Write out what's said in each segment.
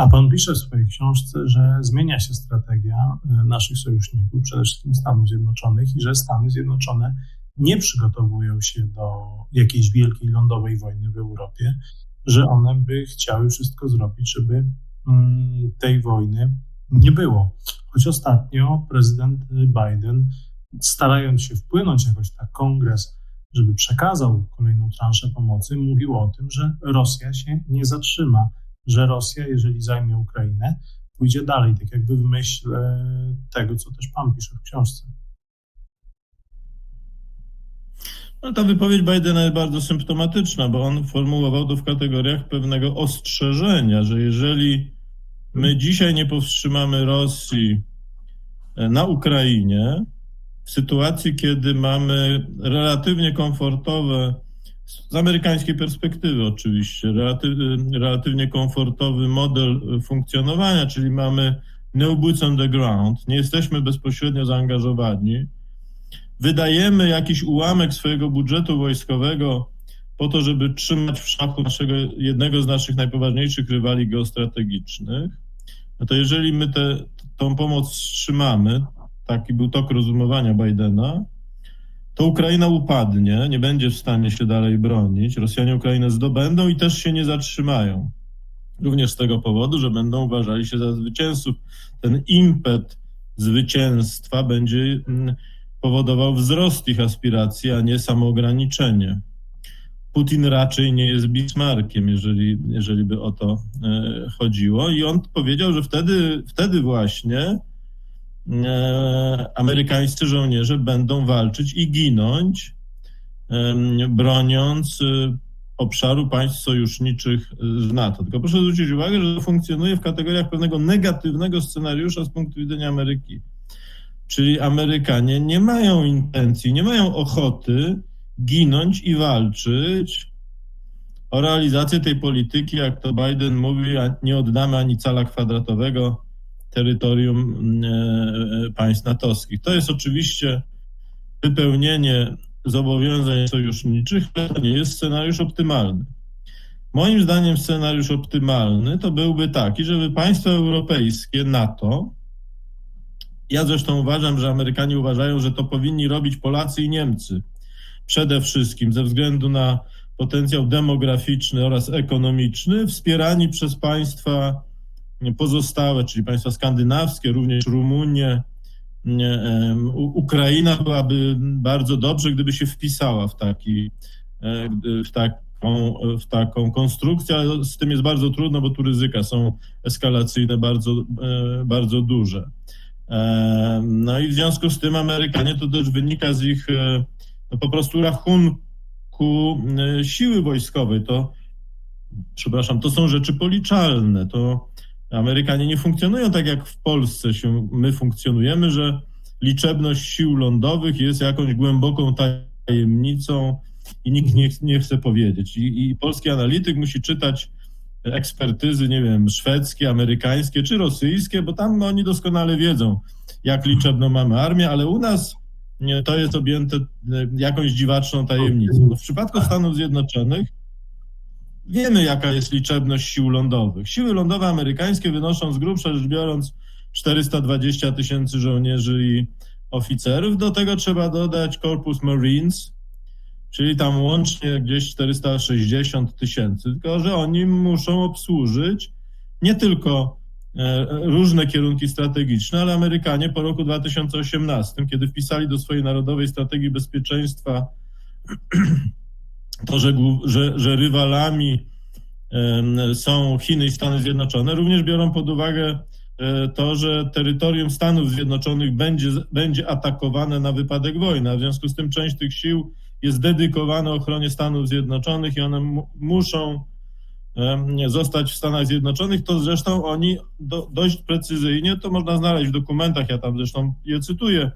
A pan pisze w swojej książce, że zmienia się strategia e, naszych sojuszników, przede wszystkim Stanów Zjednoczonych, i że Stany Zjednoczone nie przygotowują się do jakiejś wielkiej lądowej wojny w Europie, że one by chciały wszystko zrobić, żeby mm, tej wojny nie było. Choć ostatnio prezydent Biden, starając się wpłynąć jakoś na kongres, żeby przekazał kolejną transzę pomocy, mówił o tym, że Rosja się nie zatrzyma, że Rosja, jeżeli zajmie Ukrainę, pójdzie dalej, tak jakby w myśl e, tego, co też pan pisze w książce. No, ta wypowiedź Bidena jest bardzo symptomatyczna, bo on formułował to w kategoriach pewnego ostrzeżenia, że jeżeli my dzisiaj nie powstrzymamy Rosji e, na Ukrainie, w sytuacji, kiedy mamy relatywnie komfortowe, z amerykańskiej perspektywy oczywiście, relatyw, relatywnie komfortowy model funkcjonowania, czyli mamy no boots on the ground, nie jesteśmy bezpośrednio zaangażowani, wydajemy jakiś ułamek swojego budżetu wojskowego po to, żeby trzymać w szachu naszego, jednego z naszych najpoważniejszych rywali geostrategicznych, no to jeżeli my tę pomoc wstrzymamy, taki był tok rozumowania Bidena, to Ukraina upadnie, nie będzie w stanie się dalej bronić. Rosjanie Ukrainę zdobędą i też się nie zatrzymają. Również z tego powodu, że będą uważali się za zwycięzców. Ten impet zwycięstwa będzie mm, powodował wzrost ich aspiracji, a nie samoograniczenie. Putin raczej nie jest Bismarckiem, jeżeli, jeżeli by o to e, chodziło. I on powiedział, że wtedy, wtedy właśnie amerykańscy żołnierze będą walczyć i ginąć, broniąc e, obszaru państw sojuszniczych z NATO. Tylko proszę zwrócić uwagę, że to funkcjonuje w kategoriach pewnego negatywnego scenariusza z punktu widzenia Ameryki. Czyli Amerykanie nie mają intencji, nie mają ochoty ginąć i walczyć o realizację tej polityki, jak to Biden mówi, nie oddamy ani cala kwadratowego terytorium e, e, państw natowskich. To jest oczywiście wypełnienie zobowiązań sojuszniczych, ale to nie jest scenariusz optymalny. Moim zdaniem scenariusz optymalny to byłby taki, żeby państwa europejskie, NATO, ja zresztą uważam, że Amerykanie uważają, że to powinni robić Polacy i Niemcy. Przede wszystkim ze względu na potencjał demograficzny oraz ekonomiczny, wspierani przez państwa pozostałe, czyli państwa skandynawskie, również Rumunię. Ukraina byłaby bardzo dobrze, gdyby się wpisała w, taki, e, w, taką, w taką konstrukcję, ale z tym jest bardzo trudno, bo tu ryzyka są eskalacyjne bardzo, e, bardzo duże. No i w związku z tym Amerykanie, to też wynika z ich e, no po prostu rachunku e, siły wojskowej. To, przepraszam, to są rzeczy policzalne. To Amerykanie nie funkcjonują tak, jak w Polsce się my funkcjonujemy, że liczebność sił lądowych jest jakąś głęboką tajemnicą i nikt nie, nie chce powiedzieć. I, I polski analityk musi czytać ekspertyzy, nie wiem, szwedzkie, amerykańskie czy rosyjskie, bo tam oni doskonale wiedzą, jak liczebną mamy armię, ale u nas to jest objęte e, jakąś dziwaczną tajemnicą. No w przypadku Stanów Zjednoczonych wiemy, jaka jest liczebność sił lądowych. Siły lądowe amerykańskie wynoszą z grubsza rzecz biorąc 420 tysięcy żołnierzy i oficerów. Do tego trzeba dodać Corpus Marines, czyli tam łącznie gdzieś 460 tysięcy, tylko że oni muszą obsłużyć nie tylko e, różne kierunki strategiczne, ale Amerykanie po roku 2018, kiedy wpisali do swojej narodowej strategii bezpieczeństwa to, że, że, że rywalami są Chiny i Stany Zjednoczone, również biorą pod uwagę e, to, że terytorium Stanów Zjednoczonych będzie, będzie atakowane na wypadek wojny, w związku z tym część tych sił jest dedykowane ochronie Stanów Zjednoczonych i one muszą zostać w Stanach Zjednoczonych, to zresztą oni do, dość precyzyjnie, to można znaleźć w dokumentach, ja tam zresztą je cytuję,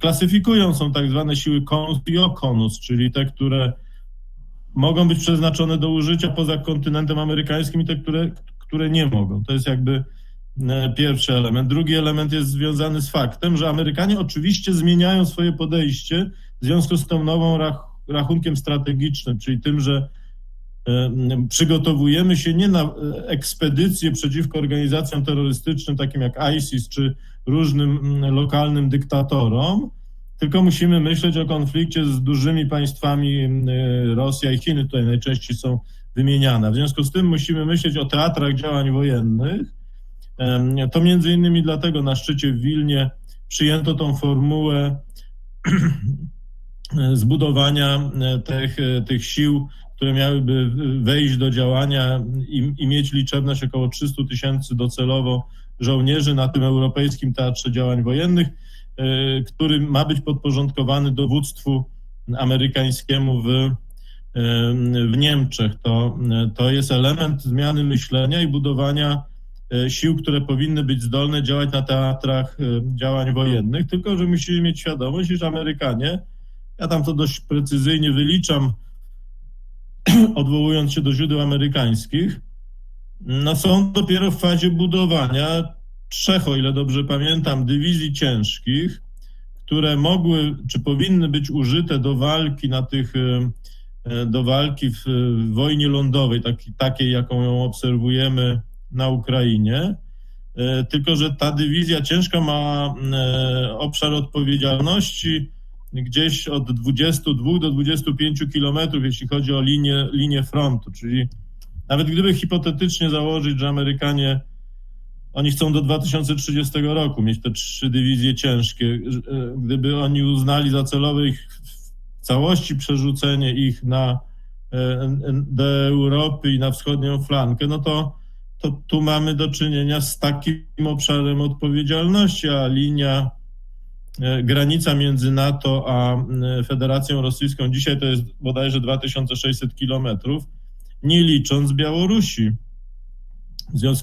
klasyfikują, są tak zwane siły konus i okonus, czyli te, które mogą być przeznaczone do użycia poza kontynentem amerykańskim i te, które, które nie mogą. To jest jakby e, pierwszy element. Drugi element jest związany z faktem, że Amerykanie oczywiście zmieniają swoje podejście w związku z tą nową rach, rachunkiem strategicznym, czyli tym, że przygotowujemy się nie na ekspedycje przeciwko organizacjom terrorystycznym, takim jak ISIS czy różnym lokalnym dyktatorom, tylko musimy myśleć o konflikcie z dużymi państwami, Rosja i Chiny tutaj najczęściej są wymieniane. W związku z tym musimy myśleć o teatrach działań wojennych. To między innymi dlatego na szczycie w Wilnie przyjęto tą formułę zbudowania tych, tych sił, które miałyby wejść do działania i, i mieć liczebność około 300 tysięcy docelowo żołnierzy na tym Europejskim Teatrze Działań Wojennych, który ma być podporządkowany dowództwu amerykańskiemu w, w Niemczech. To, to jest element zmiany myślenia i budowania sił, które powinny być zdolne działać na teatrach działań wojennych, tylko że musimy mieć świadomość, iż Amerykanie, ja tam to dość precyzyjnie wyliczam, odwołując się do źródeł amerykańskich, no są dopiero w fazie budowania trzech, o ile dobrze pamiętam, dywizji ciężkich, które mogły, czy powinny być użyte do walki na tych, do walki w, wojnie lądowej, taki, takiej, jaką ją obserwujemy na Ukrainie. Tylko, że ta dywizja ciężka ma obszar odpowiedzialności gdzieś od 22 do 25 kilometrów, jeśli chodzi o linię, linię frontu, czyli nawet gdyby hipotetycznie założyć, że Amerykanie oni chcą do 2030 roku mieć te trzy dywizje ciężkie. Gdyby oni uznali za celowe ich w całości przerzucenie ich na, do Europy i na wschodnią flankę, no to, to tu mamy do czynienia z takim obszarem odpowiedzialności, a linia, granica między NATO a Federacją Rosyjską dzisiaj to jest bodajże 2600 kilometrów, nie licząc Białorusi. W związku